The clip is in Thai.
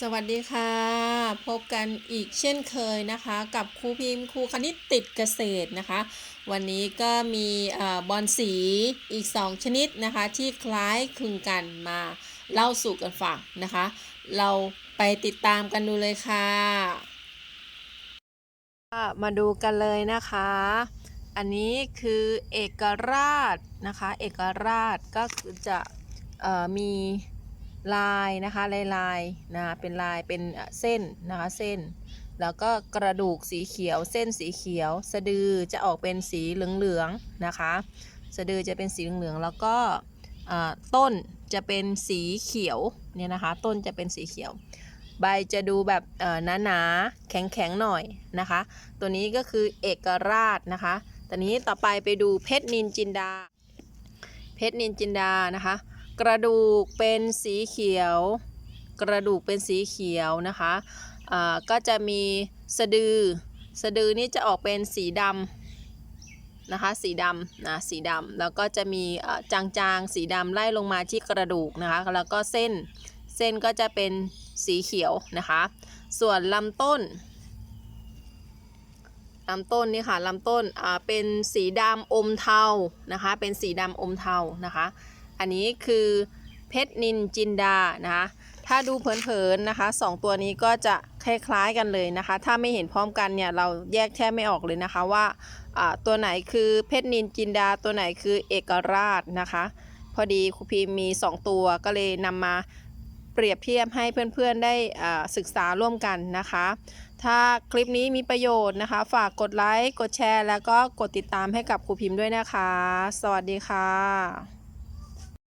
สวัสดีค่ะ พบกันอีกเช่นเคยนะคะ กับครูพิมพ์ครูคณิตติดเกษตรนะคะ วันนี้ก็มีอบอลสีอีก 2 ชนิดนะคะ ที่คล้ายคลึงกันมาเล่าสู่กันฟังนะคะ เราไปติดตามกันดูเลยค่ะ มาดูกันเลยนะคะ อันนี้คือเอกราชนะคะ เอกราชก็คือจะมี ลายนะคะลายลายๆนะเป็นลายเป็นเส้นนะคะเส้น แล้วก็กระดูกสีเขียว เส้นสีเขียว สะดือจะออกเป็นสีเหลืองๆนะคะ สะดือจะเป็นสีเหลืองๆแล้วก็ต้นจะเป็นสีเขียวเนี่ยนะคะ ต้นจะเป็นสีเขียว ใบจะดูแบบหนาๆแข็งๆหน่อยนะคะ ตัวนี้ก็คือเอกราชนะคะตอนนี้ต่อไปไปดูเพชรนินจินดา เพชรนินจินดานะคะ กระดูกเป็นสีเขียว กระดูกเป็นสีเขียวนะคะอ่าก็จะมีสะดือ สะดือนี่จะออกเป็นสีดำนะคะ สีดำนะสีดำแล้วก็จะมีจางๆ สีดำไล่ลงมาที่กระดูกนะคะ แล้วก็เส้น เส้นก็จะเป็นสีเขียวนะคะ ส่วนลำต้นลำต้นนี่ค่ะลำต้นอ่าเป็นสีดำอมเทานะคะ เป็นสีดำอมเทานะคะ อันนี้คือเพชรนินจินดานะคะถ้าดูเผินๆนะคะสองตัวนี้ก็จะคล้ายๆกันเลยนะคะ ถ้าไม่เห็นพร้อมกันเนี่ยเราแยกแทบไม่ออกเลยนะคะว่าตัวไหนคือเพชรนินจินดา ตัวไหนคือเอกราชนะคะ พอดีครูพีมี 2 ตัวก็เลยนำมาเปรียบเทียบให้เพื่อนๆได้ศึกษาร่วมกันนะคะ ถ้าคลิปนี้มีประโยชน์นะคะ ฝากกดไลค์ กดแชร์ แล้วก็กดติดตามให้กับครูพิมพ์ด้วยนะคะ สวัสดีค่ะ